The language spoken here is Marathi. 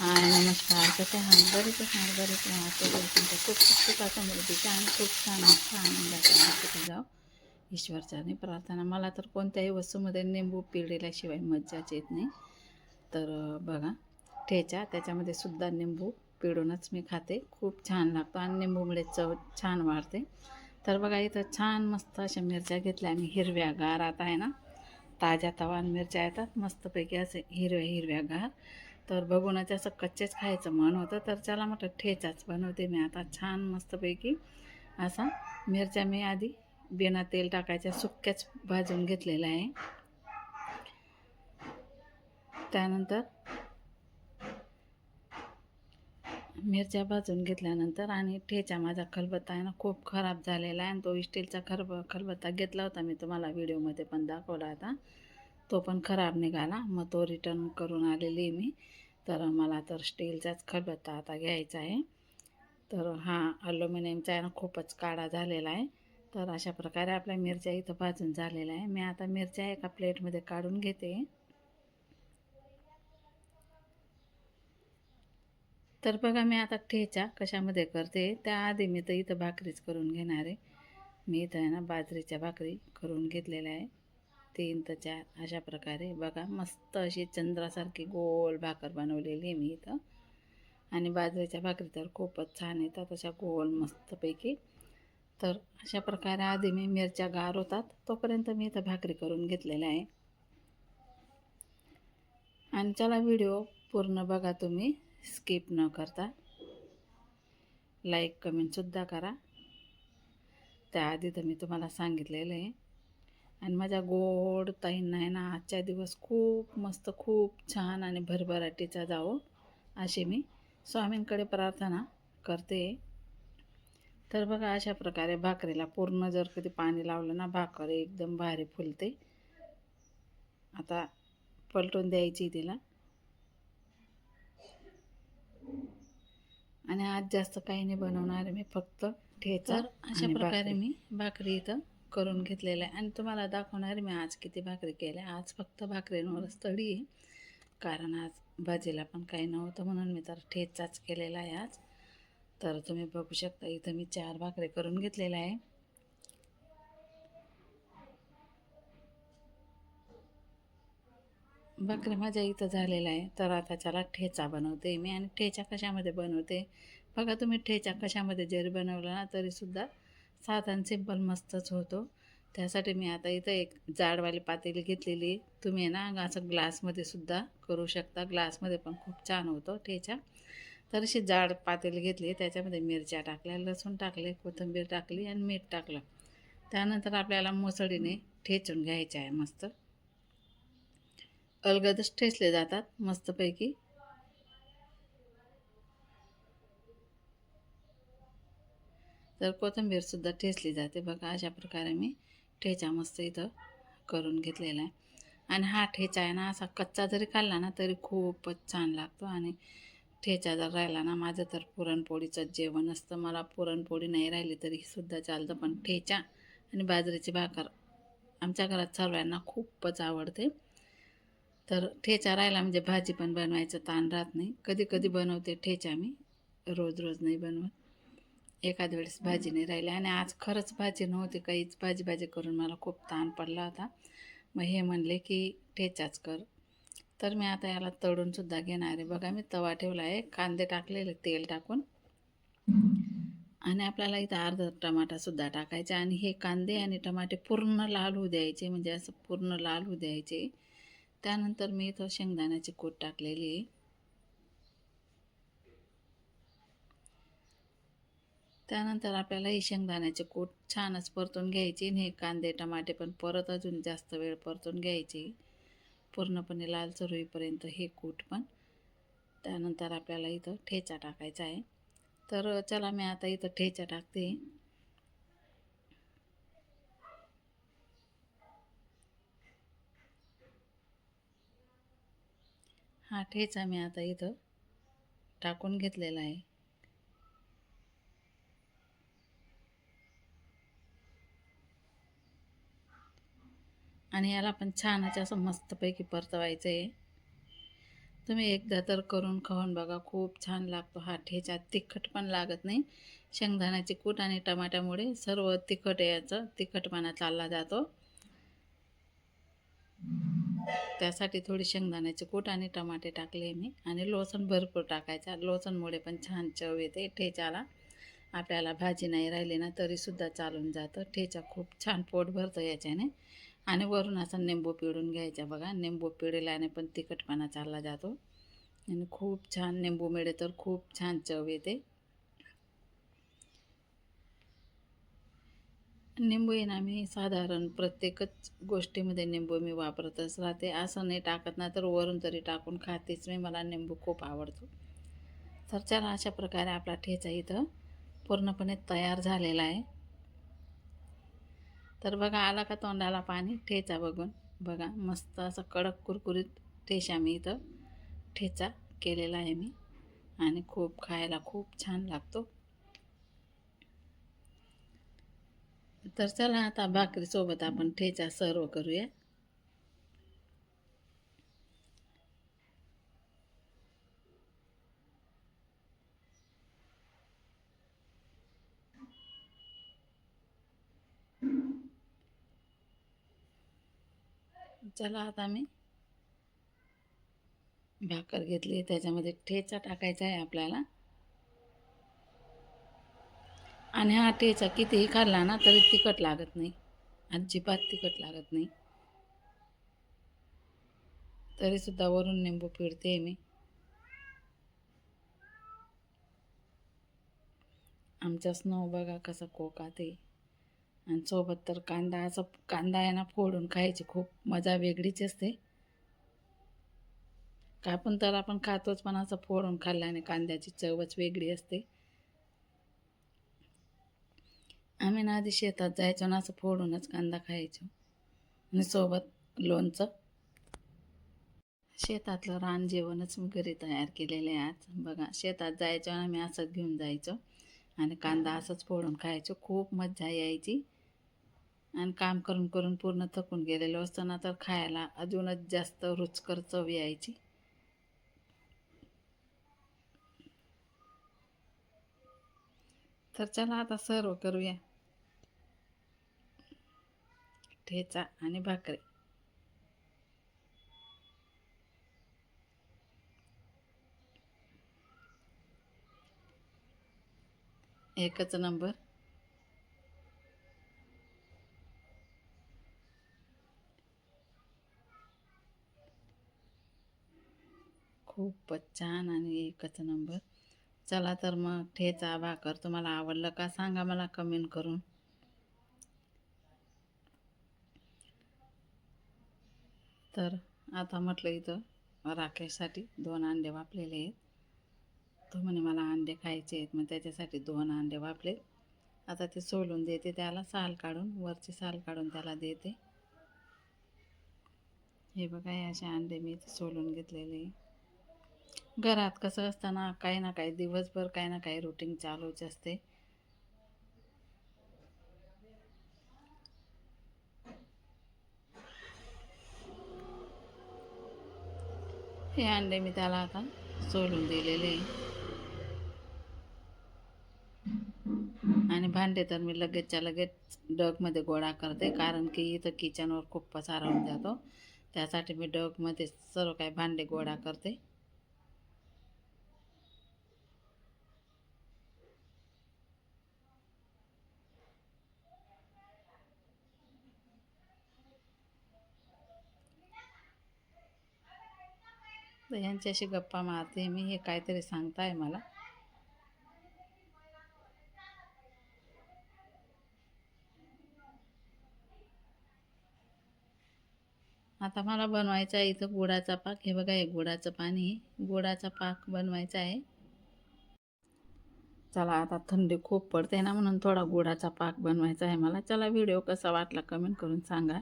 हाय नमस्कार कसे आहात? बरेच आहात बरेच आहात. तुमच्या खूप खूप सुखा समृद्धीच्या आणि खूप छान छान आनंदाच्या तिथे जाऊ ईश्वरच्याने प्रार्थना. मला तर कोणत्याही वस्तूमध्ये निंबू पिळलेल्याशिवाय मज्जाच येत नाही. तर बघा ठेचा त्याच्यामध्ये सुद्धा निंबू पिळूनच मी खाते. खूप छान लागतो आणि निंबूमुळे चव छान वाढते. तर बघा इथं छान मस्त अशा मिरच्या घेतल्या आणि हिरव्या गार आता आहे ना? ताज्या तवान मिरच्या येतात. मस्तपैकी असे हिरव्या हिरव्या गार. तर बघूनच असं कच्चेच खायचं मन होतं तर चला म्हटलं ठेचाच बनवते मी आता छान मस्तपैकी. असा मिरच्या मी आधी बिना तेल टाकायच्या सुक्याच भाजून घेतलेल्या आहे. त्यानंतर मिरच्या भाजून घेतल्यानंतर आणि ठेचा माझा खलबत्ता आहे ना खूप खराब झालेला आहे आणि तो स्टीलचा खरब खलबत्ता घेतला होता मी तुम्हाला व्हिडिओमध्ये पण दाखवला होता तो पण खराब निघाला. मग तो रिटर्न करून आलेली आहे मी. तर मला तर स्टीलचाच खलबत्ता आता घ्यायचा आहे. तर हा अल्युमिनियमचा आहे ना खूपच काळा झालेला आहे. तर अशा प्रकारे आपल्या मिरच्या इथं भाजून झालेल्या आहे. मी आता मिरच्या एका प्लेटमध्ये काढून घेते. तर बघा मी आता ठेचा कशामध्ये करते? त्याआधी मी तर इथं भाकरीच करून घेणार आहे. मी इथं आहे ना बाजरीच्या भाकरी करून घेतलेल्या आहे. तीन तर चार अशा प्रकारे. बघा मस्त अशी चंद्रासारखी गोल भाकर बनवलेली आहे मी इथं. आणि बाजरीच्या भाकरी तर खूपच छान येतात अशा गोल मस्तपैकी. तर अशा प्रकारे आधी मी मिरच्या गार होतात तोपर्यंत मी इथं भाकरी करून घेतलेल्या आहे. आणि चला व्हिडिओ पूर्ण बघा तुम्ही स्किप न करता. लाईक कमेंटसुद्धा करा. त्याआधी तर मी तुम्हाला सांगितलेलं आहे आणि माझ्या गोड ताईंना आहे ना आजच्या दिवस खूप मस्त खूप छान आणि भरभराटीचा जावो अशी मी स्वामींकडे प्रार्थना करते. तर बघा अशा प्रकारे भाकरीला पूर्ण जर कधी पाणी लावलं ना भाकर एकदम भारी फुलते. आता पलटून द्यायची तिला. आणि आज जास्त काही नाही बनवणार मी फक्त ठेचा अशा प्रकारे मी भाकरी इथं करून घेतलेलं आहे. आणि तुम्हाला दाखवणार मी आज किती भाकरी केल्या. आज फक्त भाकरींवरच तळी आहे. कारण आज भाजीला पण काही नव्हतं म्हणून मी तर ठेचाच केलेला आहे आज. तर तुम्ही बघू शकता इथं मी चार भाकरी करून घेतलेल्या आहे. भाकरी माझ्या इथं झालेला आहे. तर आता त्याला ठेचा बनवते मी. आणि ठेचा कशामध्ये बनवते? बघा तुम्ही ठेचा कशामध्ये जरी बनवला ना तरीसुद्धा साधारण सिंपल मस्तच होतो. त्यासाठी मी आता इथं एक जाडवाली पातेली घेतलेली तुम्ही आहे ना असं ग्लासमध्ये सुद्धा करू शकता. ग्लासमध्ये पण खूप छान होतो ठेचा. तर अशी जाड पातेली घेतली त्याच्यामध्ये मिरच्या टाकल्या लसूण टाकले कोथिंबीर टाकली आणि मीठ टाकलं. त्यानंतर आपल्याला मुसळीने ठेचून घ्यायचे आहे मस्त. अलगदच ठेचले जातात मस्तपैकी. तर कोथिंबीरसुद्धा ठेचली जाते. बघा अशा प्रकारे मी ठेचा मस्त इथं करून घेतलेला आहे. आणि हा ठेचा आहे ना असा कच्चा जरी खाल्ला ना तरी खूपच छान लागतो. आणि ठेचा जर राहिला ना माझं तर पुरणपोळीचं जेवण असतं. मला पुरणपोळी नाही राहिली तरीसुद्धा चालतं. पण ठेचा आणि बाजरीची भाकर आमच्या घरात सर्वांना खूपच आवडते. तर ठेचा राहिला म्हणजे भाजी पण बनवायचं ताण राहत नाही. कधी कधी बनवते ठेचा मी. रोज रोज नाही बनवत. एखाद वेळेस भाजी नाही राहिली. आणि आज खरंच भाजी नव्हती काहीच भाजी भाजी करून मला खूप ताण पडला होता. मग हे म्हणले की ठेचाच कर. तर मी आता याला तळूनसुद्धा घेणार आहे. बघा मी तवा ठेवला आहे कांदे टाकलेले तेल टाकून. आणि आपल्याला इथं अर्धा टमाटासुद्धा टाकायचा. आणि हे कांदे आणि टमाटे पूर्ण लाल होऊ द्यायचे म्हणजे असं पूर्ण लाल होऊ द्यायचे. त्यानंतर मी इथं शेंगदाण्याची कूट टाकलेली आहे. त्यानंतर आपल्याला ही शेंगदाण्याची कूट छानच परतून घ्यायची आणि हे कांदे टमाटे पण परत अजून जास्त वेळ परतून घ्यायची. पूर्णपणे लालसर होईपर्यंत हे कूट पण. त्यानंतर आपल्याला इथं ठेचा टाकायचा आहे. तर चला मी आता इथं ठेचा टाकते. हा ठेचा मी आता इथं टाकून घेतलेला आहे. आणि याला पण छानच असं मस्तपैकी परतवायचं आहे तुम्ही एकदा तर करून खाऊन बघा खूप छान लागतो हा ठेचा. तिखट पण लागत नाही. शेंगदाण्याची कूट आणि टमाट्यामुळे सर्व तिखट याचं तिखटपणा चालला जातो. त्यासाठी थोडी शेंगदाण्याचे कूट आणि टमाटे टाकले मी. आणि लोसन भरपूर टाकायचा. लोसनमुळे पण छान चव येते ठेच्याला. आपल्याला भाजी नाही राहिली ना तरीसुद्धा चालून जातं. ठेचा खूप छान पोट भरतं याच्याने. आणि वरून असा निंबू पिळून घ्यायचा बघा. निंबू पिळल्याने पण तिखटपणा चालला जातो. आणि खूप छान निंबू मिळे तर खूप छान चव येते. निंबू येणं आम्ही मी साधारण प्रत्येकच गोष्टीमध्ये निंबू मी वापरतच राहते. असं नाही टाकत ना तर वरून तरी टाकून खातेच मी. मला निंबू खूप आवडतो. तर चला अशा प्रकारे आपला ठेचा इथं पूर्णपणे तयार झालेला आहे. तर बघा आला का तोंडाला पाणी? ठेचा बघून. बघा मस्त असं कडक कुरकुरीत ठेचा मी इथं. ठेचा केलेला आहे मी. आणि खूप खायला खूप छान लागतो. तर चला आता भाकरीसोबत आपण ठेचा सर्व करूया. चला आता मी भाकर घेतली त्याच्यामध्ये ठेचा टाकायचा आहे आपल्याला. आणि हा ठेचा कितीही खाल्ला ना तरी तिखट लागत नाही. अजिबात तिखट लागत नाही. तरीसुद्धा वरून निंबू पिळते मी. आमचा स्नो बघा कसा कोकाते आणि सोबत तर कांदा असं कांदा आहे ना फोडून खायची खूप मजा वेगळीच असते. कापून तर आपण खातोच पण असं फोडून खाल्ल्याने कांद्याची चवच वेगळी असते. आम्ही ना आधी शेतात जायचो ना असं फोडूनच कांदा खायचो. आणि सोबत लोणचं. शेतातलं रान जेवणच मी घरी तयार केलेलं आहे आज. बघा शेतात जायचो ना आम्ही असंच घेऊन जायचो. आणि कांदा असंच फोडून खायचो. खूप मजा यायची. आणि काम करून करून पूर्ण थकून गेलेलो असताना तर खायला अजूनच जास्त रुचकर चव यायची. तर चला आता सर्व करूया. ठेचा आणि भाकरी. एकच नंबर. खूपच छान आणि एकच नंबर चला तर मग ठेचा भाकर तुम्हाला आवडलं का सांगा मला कमेंट करून. तर आता म्हटलं इथं राकेशसाठी दोन अंडे वापलेले आहेत. तो म्हणे मला अंडे खायचे आहेत. मग त्याच्यासाठी दोन अंडे वापले. आता ते सोलून देते त्याला साल काढून वरची साल काढून त्याला देते. हे बघा हे असे अंडे मी सोलून घेतलेले घरात कसं असताना काही ना काही दिवसभर काही ना काही रुटीन चालूच असते. हे अंडे मी त्याला आता सोलून दिलेले आणि भांडे तर मी लगेचच्या लगेच डगमध्ये गोळा करते कारण की इथं किचनवर खूप पसारा होऊन जातो. त्यासाठी मी डगमध्ये सर्व काही भांडे गोळा करते. तर ह्यांच्याशी गप्पा मारते मी हे काहीतरी सांगताय मला. आता मला बनवायचा आहे इथं गुळाचा पाक. हे बघा हे गुळाचं पाणी गुडाचा गुळाचा पाक बनवायचा आहे. चला आता थंडी खूप पडते ना म्हणून थोडा गुळाचा पाक बनवायचा आहे मला. चला व्हिडिओ कसा वाटला कमेंट करून सांगा.